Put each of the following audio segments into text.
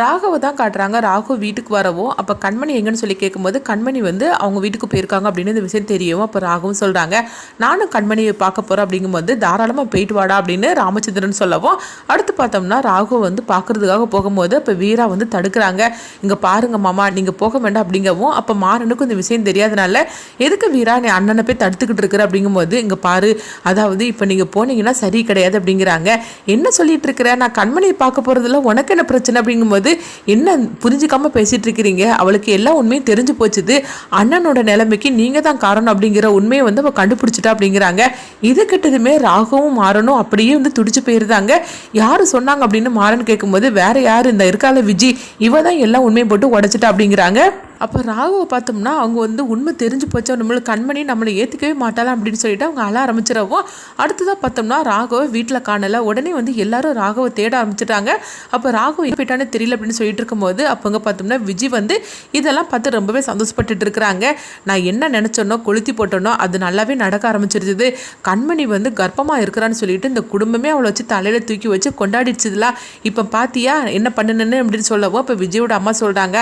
ராகவை தான் காட்டுறாங்க. ராகு வீட்டுக்கு வரவும் அப்போ கண்மணி எங்கன்னு சொல்லி கேட்கும்போது கண்மணி வந்து அவங்க வீட்டுக்கு போயிருக்காங்க அப்படின்னு இந்த விஷயம் தெரியும். அப்போ ராகவும் சொல்கிறாங்க நானும் கண்மணியை பார்க்க போகிறேன் அப்படிங்கும்போது தாராளமாக போயிட்டு வாடா அப்படின்னு ராமச்சந்திரன் சொல்லவும் அடுத்து பார்த்தோம்னா ராகு வந்து பார்க்குறதுக்காக போகும்போது அப்போ வீரா வந்து தடுக்கிறாங்க. இங்கே பாருங்க மாமா நீங்கள் போக வேண்டாம் அப்படிங்கவும் அப்போ மாறனுக்கும் இந்த விஷயம் தெரியாதனால எதுக்கு வீரா நீ அண்ணனை போய் தடுத்துக்கிட்டு இருக்கிற? அப்படிங்கும்போது இங்கே பாரு அதாவது இப்போ நீங்கள் போனீங்கன்னா சரி கிடையாது அப்படிங்கிறாங்க. என்ன சொல்லிட்டு இருக்கிற? நான் கண்மணியை பார்க்க போகிறதுல உனக்கு என்ன பிரச்சனை? அப்படிங்கும்போது என்ன புரிஞ்சுக்காமல் பேசிகிட்டு இருக்கிறீங்க அவளுக்கு எல்லா உண்மையும் தெரிஞ்சு போச்சுது. அண்ணனோட நிலைமைக்கு நீங்கள் தான் காரணம் அப்படிங்கிற உண்மையை வந்து அவள் கண்டுபிடிச்சிட்டா அப்படிங்கிறாங்க. இது கிட்டதுமே ராகவும் மாறனும் அப்படியே வந்து துடிச்சு போயிருந்தாங்க யார் சொன்னாங்க அப்படின்னு மாறன் கேட்கும்போது வேற யார்? இந்த இருக்கால விஜி. இவ தான் எல்லா உண்மையும் போட்டு உடைச்சிட்டா அப்படிங்கிறாங்க. அப்போ ராகுவை பார்த்தோம்னா அவங்க வந்து உண்மை தெரிஞ்சு போச்சு. நம்மளுக்கு கண்மணி நம்மளை ஏற்றுக்கவே மாட்டாளா அப்படின்னு சொல்லிட்டு அவங்க அழ ஆரம்பிச்சிடவும் அடுத்ததாக பார்த்தோம்னா ராகவை வீட்டில் காணலை. உடனே வந்து எல்லாரும் ராகவை தேட ஆரம்பிச்சிட்டாங்க. அப்போ ராகவ எங்கே போயிட்டானே தெரியல அப்படின்னு சொல்லிட்டு இருக்கும்போது அப்போங்க பார்த்தோம்னா விஜய் வந்து இதெல்லாம் பார்த்து ரொம்பவே சந்தோஷப்பட்டுட்டு இருக்கிறாங்க. நான் என்ன நினச்சோனோ கொளுத்தி போட்டோனோ அது நல்லாவே நடக்க ஆரம்பிச்சிருந்தது. கண்மணி வந்து கர்ப்பமாக இருக்கிறான்னு சொல்லிட்டு இந்த குடும்பமே அவளை வச்சு தலையில் தூக்கி வச்சு கொண்டாடிடுச்சுதுல. இப்போ பார்த்தியா என்ன பண்ணுனேன்னு அப்படின்னு சொல்லவும் இப்போ விஜயோட அம்மா சொல்கிறாங்க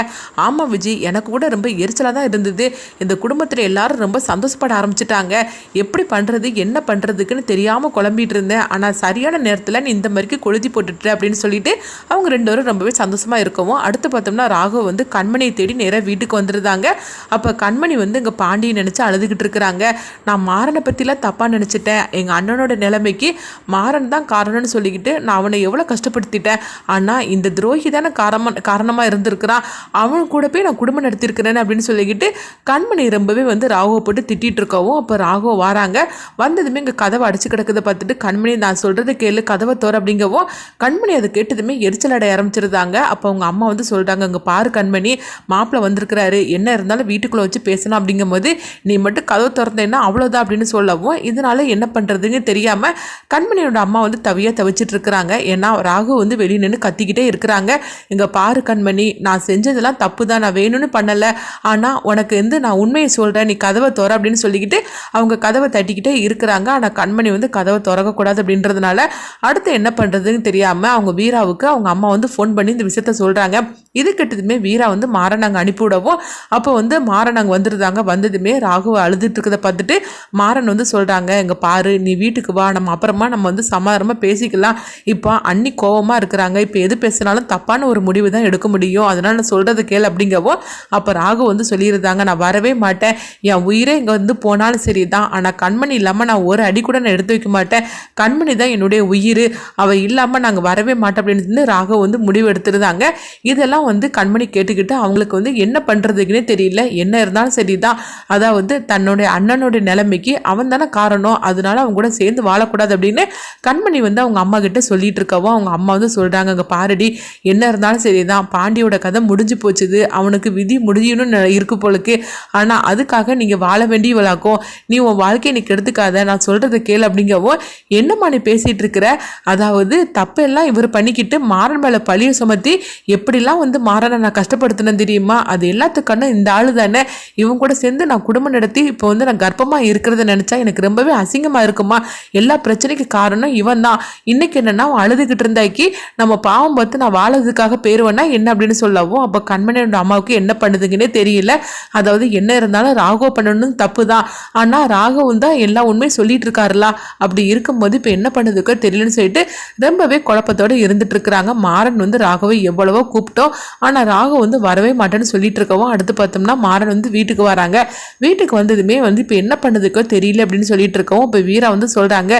ஆமாம் விஜய் எனக்கு கூட ரொம்ப எரிச்சலாக தான் இருந்தது. இந்த குடும்பத்தில் எல்லாரும் ரொம்ப சந்தோஷப்பட ஆரம்பிச்சிட்டாங்க. எப்படி பண்ணுறது என்ன பண்ணுறதுக்குன்னு தெரியாமல் குழம்பிட்டு இருந்தேன். ஆனால் சரியான நேரத்தில் நீ இந்த மாதிரிக்கு கொழுதி போட்டுட்ட அப்படின்னு சொல்லிட்டு அவங்க ரெண்டு பேரும் ரொம்பவே சந்தோஷமாக இருக்கவும் அடுத்து பார்த்தோம்னா ராகவ் வந்து கண்மணியை தேடி நேராக வீட்டுக்கு வந்துருந்தாங்க. அப்போ கண்மணி வந்து இங்கே பாண்டியை நினச்சி அழுதுகிட்டு இருக்கிறாங்க. நான் மாறனை பற்றிலாம் தப்பாக நினச்சிட்டேன். எங்கள் அண்ணனோட நிலைமைக்கு மாறன் தான் காரணம்னு சொல்லிக்கிட்டு நான் அவனை எவ்வளோ கஷ்டப்படுத்திட்டேன். ஆனால் இந்த துரோகி தானே காரணமாக காரணமாக இருந்திருக்கிறான். அவன் கூட போய் நான் குடும்பம் நடத்தியிருக்கிறேன் அப்படின்னு சொல்லிக்கிட்டு கண்மணி ரொம்பவே வந்து ராகுவை போட்டு திட்டிகிட்டு இருக்கவும் அப்போ ராகுவ வராங்க. வந்ததுமே இங்கே கதவை அடிச்சு கிடக்குதை பார்த்துட்டு கண்மணி நான் சொல்கிறது கேளு கதவை தோற அப்படிங்கவும் கண்மணி அதை கேட்டதுமே எரிச்சல் அடைய ஆரம்பிச்சிருந்தாங்க. அப்போ அவங்க அம்மா வந்து சொல்கிறாங்க இங்கே பாரு கண்மணி மாப்பிள்ளை வந்திருக்கிறாரு என்ன இருந்தாலும் வீட்டுக்குள்ளே வச்சு பேசணும். அப்படிங்கும்போது நீ மட்டும் கதவு திறந்தேன்னா அவ்வளோதான் அப்படின்னு சொல்லவும் இதனால என்ன பண்ணுறதுன்னு தெரியாமல் கண்மணியோட அம்மா வந்து தவியாக தவிச்சிட்டு இருக்கிறாங்க ஏன்னா ராகு வந்து வெளியே நின்று கத்திக்கிட்டே இருக்கிறாங்க. இங்கே பாரு கண்மணி நான் செஞ்சதெல்லாம் தப்பு தான் நான் வேணும்னு பண்ணலை. ஆனால் உனக்கு வந்து நான் உண்மையை சொல்கிறேன் நீ கதவை திற அப்படின்னு சொல்லிக்கிட்டு அவங்க கதவை தட்டிக்கிட்டே இருக்கிறாங்க. ஆனால் கண்மணி வந்து கதவை திறக்கக்கூடாது அப்படின்றதுனால அடுத்து என்ன பண்ணுறதுன்னு தெரியாமல் அவங்க வீராவுக்கு அவங்க அம்மா வந்து ஃபோன் பண்ணி இந்த விஷயத்த சொல்கிறாங்க இது கெட்டதுமே வீரா வந்து மாறனாங்க அனுப்பிவிடவும் அப்போ வந்து மாறனாங்க வந்துருந்தாங்க வந்ததுமே ராகுவை அழுதுட்டு இருக்கதை பார்த்துட்டு மாறன் வந்து சொல்கிறாங்க இங்கே பாரு நீ வீட்டுக்கு வா. நம்ம அப்புறமா நம்ம வந்து சமாதானமாக பேசிக்கலாம். இப்போ அன்னி கோவமாக இருக்கிறாங்க. இப்போ எது பேசினாலும் தப்பான ஒரு முடிவு தான் எடுக்க முடியும். அதனால் நான் சொல்கிறது கேள் அப்படிங்கவோ அப்போ ராகு வந்து சொல்லியிருந்தாங்க நான் வரவே மாட்டேன். என் உயிரே இங்கே வந்து போனாலும் சரி தான் ஆனால் கண்மணி இல்லாமல் நான் ஒரு அடி கூட நான் எடுத்து வைக்க மாட்டேன். கண்மணி தான் என்னுடைய உயிர். அவள் இல்லாமல் நாங்கள் வரவே மாட்டோம். அப்படின்னு சொல்லி ராகு வந்து முடிவு எடுத்துருந்தாங்க. இதெல்லாம் வந்து கண்மணி கேட்டுக்கிட்டு அவங்களுக்கு வந்து என்ன பண்ணுறதுக்குன்னே தெரியல. என்ன இருந்தாலும் சரி தான் அதாவது தன்னுடைய அண்ணனுடைய நிலைமைக்கு அவன் தானே காரணம். அதனால அவங்க கூட சேர்ந்து வாழக்கூடாது அப்படின்னு கண்மணி வந்து அவங்க அம்மா கிட்ட சொல்லிட்டு இருக்கவும் அவங்க அம்மா வந்து சொல்கிறாங்க அங்கே பாரடி என்ன இருந்தாலும் சரி தான் பாண்டியோட கதை முடிஞ்சு போச்சுது. அவனுக்கு விதி முடியணும்னு இருக்கு போலுக்கு. ஆனால் அதுக்காக நீங்கள் வாழ வேண்டியவளாக்கும். நீ உன் வாழ்க்கையை நீ கெடுத்துக்காத. நான் சொல்கிறத கேள் அப்படிங்கவும் என்னம்மா நீ பேசிகிட்டு இருக்கிற? அதாவது தப்பெல்லாம் இவர் பண்ணிக்கிட்டு மாறன் மேலே பழிய சுமத்தி எப்படிலாம் வந்து மாறனை நான் கஷ்டப்படுத்தினேன் தெரியுமா? அது எல்லாத்துக்கான இந்த ஆளு தானே. இவன் கூட சேர்ந்து நான் குடும்பம் நடத்தி இப்போ வந்து நான் கர்ப்பமாக இருக்கிறத நினச்சா எனக்கு ரொம்பவே அசிங்கமாக இருக்குமா? எல்லா பிரச்சனைக்கு காரணம் இவன் தான் இன்னைக்கு என்னன்னா அவன் அழுதுகிட்டு இருந்தாக்கி நம்ம பாவம் பார்த்து நான் வாழறதுக்காக பேருவேன்னா என்ன அப்படின்னு சொல்லவும் அப்போ கண்மணியோட அம்மாவுக்கு என்ன பண்ணுதுங்கன்னே தெரியல. அதாவது என்ன இருந்தாலும் ராகவ பண்ணணும் தப்பு தான் ஆனால் ராகவும் தான் எல்லா உண்மையும் சொல்லிட்டு இருக்காருலா? அப்படி இருக்கும்போது இப்போ என்ன பண்ணுதுக்கோ தெரியலன்னு சொல்லிட்டு ரொம்பவே குழப்பத்தோடு இருந்துட்டு இருக்கிறாங்க. மாறன் வந்து ராகவை எவ்வளவோ கூப்பிட்டோம். ஆனால் ராகு வந்து வரவே மாட்டேன்னு சொல்லிட்டு இருக்கவும் அடுத்து பார்த்தோம்னா மாறன் வந்து வீட்டுக்கு வராங்க. வீட்டுக்கு வந்ததுமே வந்து இப்போ என்ன பண்ணதுக்கோ தெரியல அப்படின்னு சொல்லிட்டு இருக்கவும் இப்போ வீரா வந்து சொல்கிறாங்க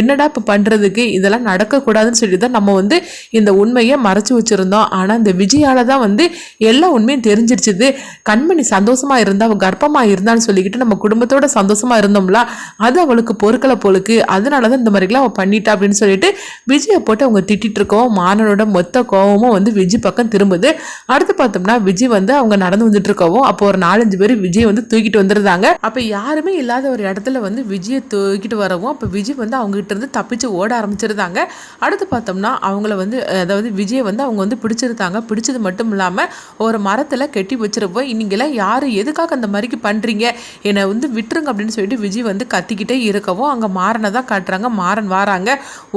என்னடா இப்போ பண்ணுறதுக்கு இதெல்லாம் நடக்கக்கூடாதுன்னு சொல்லி தான் நம்ம வந்து இந்த உண்மையை மறைச்சு வச்சுருந்தோம். ஆனால் இந்த விஜயால தான் வந்து எல்லா உண்மையும் தெரிஞ்சிருச்சுது. கண்மணி சந்தோஷமாக இருந்தால் அவள் கர்ப்பமாக இருந்தான்னு சொல்லிக்கிட்டு நம்ம குடும்பத்தோட சந்தோஷமாக இருந்தோம்ல அது அவளுக்கு பொறுக்கலை போலுக்கு. அதனால தான் இந்த மாதிரிலாம் அவள் பண்ணிட்டா அப்படின்னு சொல்லிட்டு விஜயை போட்டு அவங்க திட்டிட்டு இருக்கோம் மாணவனோட மொத்த கோபமும் வந்து விஜய் பக்கம் திரும்புது. அடுத்து பார்த்தோம்னா விஜய் வந்து அவங்க நடந்து வந்துட்டு இருக்கவும் அப்போ ஒரு நாலஞ்சு பேர் விஜய் வந்து தூக்கிட்டு வந்துருந்தாங்க. அப்போ யாருமே இல்லாத ஒரு இடத்துல வந்து விஜயை தூக்கிட்டு வரவும் அப்போ விஜய் வந்து அவங்க கிட்ட இருந்து தப்பிச்சு ஓட ஆரம்பிச்சிருந்தாங்க. அடுத்து பார்த்தோம்னா அவங்கள வந்து அதாவது விஜயை வந்து அவங்க வந்து பிடிச்சிருந்தாங்க. பிடிச்சது மட்டும் இல்லாமல் ஒரு மரத்தில் கெட்டி வச்சிருப்போம். நீங்களாம் யார் எதுக்காக அந்த மாதிரிக்கு பண்ணுறீங்க என்னை வந்து விட்டுருங்க அப்படின்னு சொல்லிட்டு விஜய் வந்து கத்திக்கிட்டே இருக்கவும் அங்கே மாறனை தான் காட்டுறாங்க. மாறன் வராங்க.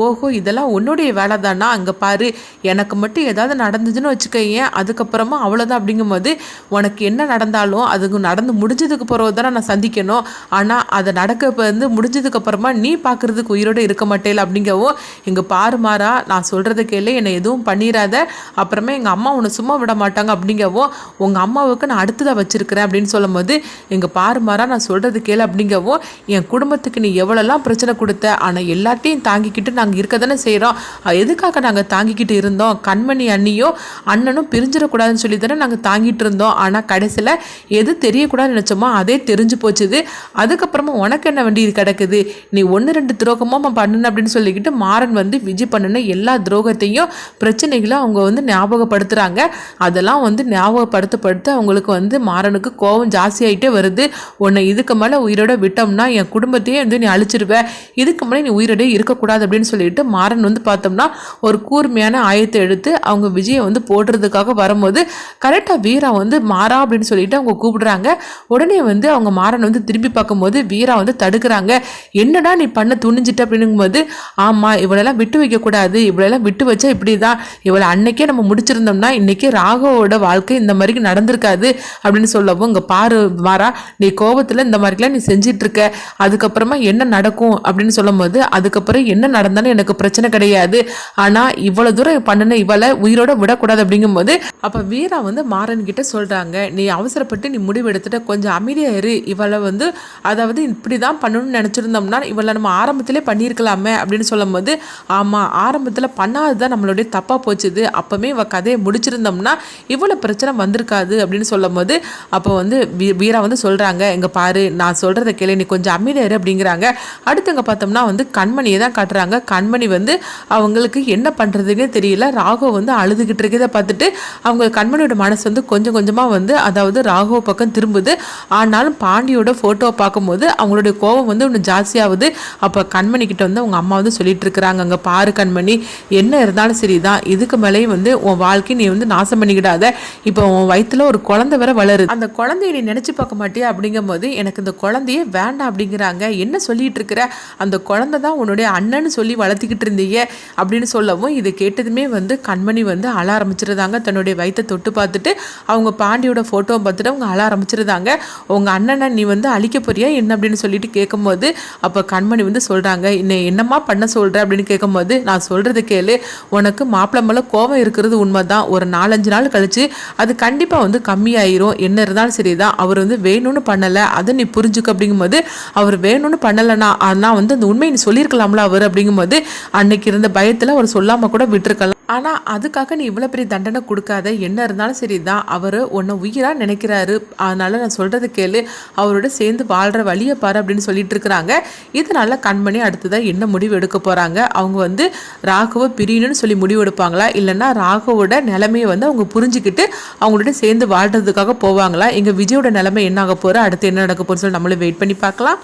ஓஹோ இதெல்லாம் உன்னுடைய வேலை தானா அங்கே பாரு. எனக்கு மட்டும் ஏதாவது நடந்துச்சுன்னு வச்சுக்கோங்க அதுக்கப்புறமா அவ்வளோதான் அப்படிங்கும்போது உனக்கு என்ன நடந்தாலும் அதுக்கு நடந்து முடிஞ்சதுக்கு பிறகு தானே நான் சந்திக்கணும். ஆனால் அதை நடக்க வந்து முடிஞ்சதுக்கு அப்புறமா நீ பார்க்குறதுக்கு உயிரோடு இருக்க மாட்டேல அப்படிங்கவும் இங்கே பாரு மாறா நான் சொல்கிறத கேளு என்னை எதுவும் பண்ணிடாத அப்புறமே எங்கள் அம்மா உன்னை சும்மா விட மாட்டாங்க அப்படிங்கவும் உங்கள் அம்மாவுக்கு நான் அடுத்ததாக வச்சுருக்கிறேன் அப்படின்னு சொல்லும்போது எங்கள் பாரு மாறா நான் சொல்கிறது கேளு அப்படிங்கவும் என் குடும்பத்துக்கு நீ எவ்வளோலாம் பிரச்சனை கொடுத்த ஆனால் எல்லாத்தையும் தாங்கிக்கிட்டு நாங்கள் இருக்க தானே செய்கிறோம் எதுக்காக நாங்கள் தாங்கிக்கிட்டு இருந்தோம்? கண்மணி அண்ணியும் அண்ணனும் பிரிஞ்சிடக்கூடாதுன்னு சொல்லி தானே நாங்கள் தாங்கிட்டு இருந்தோம் ஆனால் கடைசியில் எது தெரியக்கூடாதுன்னு நினச்சோமோ அதே தெரிஞ்சு போச்சுது. அதுக்கப்புறமா உனக்கு என்ன வேண்டி இது கிடக்குது? நீ ஒன்று ரெண்டு துரோகமாக பண்ணணும் அப்படின்னு சொல்லிக்கிட்டு மாறன் வந்து விஜய் பண்ணின எல்லா துரோகத்தையும் பிரச்சனைகளும் அவங்க வந்து ஞாபகப்படுத்துகிறாங்க அதெல்லாம் வந்து ஞாபகப்படுத்தப்படுத்த அவங்களுக்கு வந்து மாறனுக்கு கோபம் ஜாஸ்தியாகிட்டே வருது. உன்னை இதுக்கு மேலே உயிரோட விட்டோம்னா என் குடும்பத்தையே வந்து நீ அழிச்சிருவேன் இதுக்கு மேலே நீ உயிரோடே இருக்கக்கூடாது அப்படின்னு சொல்லிட்டு மாறன் வந்து பார்த்தோம்னா ஒரு கூர்மையான ஆயத்தை எடுத்து அவங்க விஜயை வந்து போடுறதுக்கு போடுறதுக்காக வரும்போது கரெக்டாக வீரா வந்து மாறா அப்படின்னு சொல்லிட்டு அவங்க கூப்பிடுறாங்க. உடனே வந்து அவங்க மாறனை வந்து திரும்பி பார்க்கும்போது வீரா வந்து தடுக்கிறாங்க. என்னடா நீ பண்ண துணிஞ்சிட்ட அப்படிங்கும்போது ஆமாம் இவளெல்லாம் விட்டு வைக்கக்கூடாது. இவளெல்லாம் விட்டு வச்சா இப்படி தான் இவளை அன்னைக்கே நம்ம முடிச்சிருந்தோம்னா இன்னைக்கு ராகவோட வாழ்க்கை இந்த மாதிரி நடந்திருக்காது அப்படின்னு சொல்லவும் இங்கே பாரு மாறா நீ கோபத்தில் இந்த மாதிரிலாம் நீ செஞ்சிட்ருக்க. அதுக்கப்புறமா என்ன நடக்கும் அப்படின்னு சொல்லும்போது அதுக்கப்புறம் என்ன நடந்தாலும் எனக்கு பிரச்சனை கிடையாது. ஆனால் இவ்வளோ தூரம் பண்ணின இவளை உயிரோட விடக்கூடாது அப்படிங்கும்போது அப்போ வீரா வந்து மாறன் கிட்ட சொல்கிறாங்க நீ அவசரப்பட்டு நீ முடிவெடுத்துட்ட கொஞ்சம் அமைதியாக இரு. இவளை வந்து அதாவது இப்படி தான் பண்ணணும்னு நினச்சிருந்தோம்னா இவளை நம்ம ஆரம்பத்திலே பண்ணியிருக்கலாமே அப்படின்னு சொல்லும்போது ஆமாம் ஆரம்பத்தில் பண்ணாது தான் நம்மளுடைய தப்பாக போச்சுது. அப்போவே இவள் கதையை முடிச்சிருந்தோம்னா இவ்வளோ பிரச்சனை வந்திருக்காது அப்படின்னு சொல்லும்போது அப்போ வந்து வீரா வந்து சொல்கிறாங்க இங்கே பாரு நான் சொல்கிறத கேளு நீ கொஞ்சம் அமைதியாரு அப்படிங்கிறாங்க. அடுத்தவங்க பார்த்தோம்னா வந்து கண்மணியை தான் காட்டுறாங்க. கண்மணி வந்து அவங்களுக்கு என்ன பண்ணுறதுன்னே தெரியல. ராகவ் வந்து அழுதுகிட்டு இருக்கதை பார்த்துட்டு அவங்க கண்மணியோட மனசு வந்து கொஞ்சம் கொஞ்சமாக வந்து அதாவது ராகவ பக்கம் திரும்புது. ஆனாலும் பாண்டியோட ஃபோட்டோவை பார்க்கும்போது அவங்களுடைய கோபம் வந்து ஒன்று ஜாஸ்தியாகுது. அப்போ கண்மணி கிட்ட வந்து அவங்க அம்மா வந்து சொல்லிட்டு இருக்கிறாங்க. அங்கே பாரு கண்மணி என்ன இருந்தாலும் சரி தான் இதுக்கு மேலேயும் வந்து உன் வாழ்க்கை நீ வந்து நாசம் பண்ணிக்கிடாத. இப்போ உன் வயிற்றுல ஒரு குழந்தை வர வளருது. அந்த குழந்தைய நீ நினச்சி பார்க்க மாட்டியா அப்படிங்கும் போது எனக்கு இந்த குழந்தையே வேண்டாம் அப்படிங்கிறாங்க. என்ன சொல்லிட்டு இருக்கிற? அந்த குழந்தை தான் உன்னுடைய அண்ணன்னு சொல்லி வளர்த்திக்கிட்டு இருந்தீங்க அப்படின்னு சொல்லவும் இதை கேட்டதுமே வந்து கண்மணி வந்து அழ ஆரம்பிச்சிருந்தாங்க தன்னுடைய வயிற்றை தொட்டு பார்த்துட்டு அவங்க பாண்டியோட ஃபோட்டோவை பார்த்துட்டு அவங்க அழ ஆரம்பிச்சிருந்தாங்க. உங்கள் அண்ணனை நீ வந்து அழிக்க போறியா? என்ன? அப்படின்னு சொல்லிட்டு கேட்கும்போது அப்போ கண்மணி வந்து சொல்கிறாங்க இன்னும் என்னம்மா பண்ண சொல்கிற அப்படின்னு கேட்கும்போது நான் சொல்கிறது கேளு. உனக்கு மாப்பிள்ளை மேலே கோவம் இருக்கிறது உண்மை தான் ஒரு நாலஞ்சு நாள் கழித்து அது கண்டிப்பாக வந்து கம்மியாயிரும். என்ன இருந்தாலும் சரி தான் அவர் வந்து வேணும்னு பண்ணலை. அதை நீ புரிஞ்சுக்க. அப்படிங்கும்போது அவர் வேணும்னு பண்ணலைனா ஆனால் வந்து அந்த உண்மையை நீ சொல்லியிருக்கலாம்ல அவர். அப்படிங்கும்போது அன்னைக்கு இருந்த பயத்தில் அவர் சொல்லாமல் கூட விட்டுருக்கலாம். ஆனால் அதுக்காக நீ இவ்வளோ பெரிய தண்டனை கொடுக்காத என்ன இருந்தாலும் சரி தான் அவர் உன்னை உயிராக நினைக்கிறாரு. அதனால் நான் சொல்கிறது கேளு. அவரோட சேர்ந்து வாழ்கிற வழியை பாரு அப்படின்னு சொல்லிட்டு இருக்கிறாங்க. இதனால் கண்மணி அடுத்ததாக என்ன முடிவு எடுக்க போகிறாங்க அவங்க வந்து ராகுவை பிரியணும்னு சொல்லி முடிவு எடுப்பாங்களா? இல்லைன்னா ராகுவோட நிலைமையை வந்து அவங்க புரிஞ்சுக்கிட்டு அவங்களோட சேர்ந்து வாழ்கிறதுக்காக போவாங்களா? எங்கள் விஜயோட நிலைமை என்ன ஆக போகிற அடுத்து என்ன நடக்க போகிறோன்னு சொல்லி நம்மளும் வெயிட் பண்ணி பார்க்கலாம்.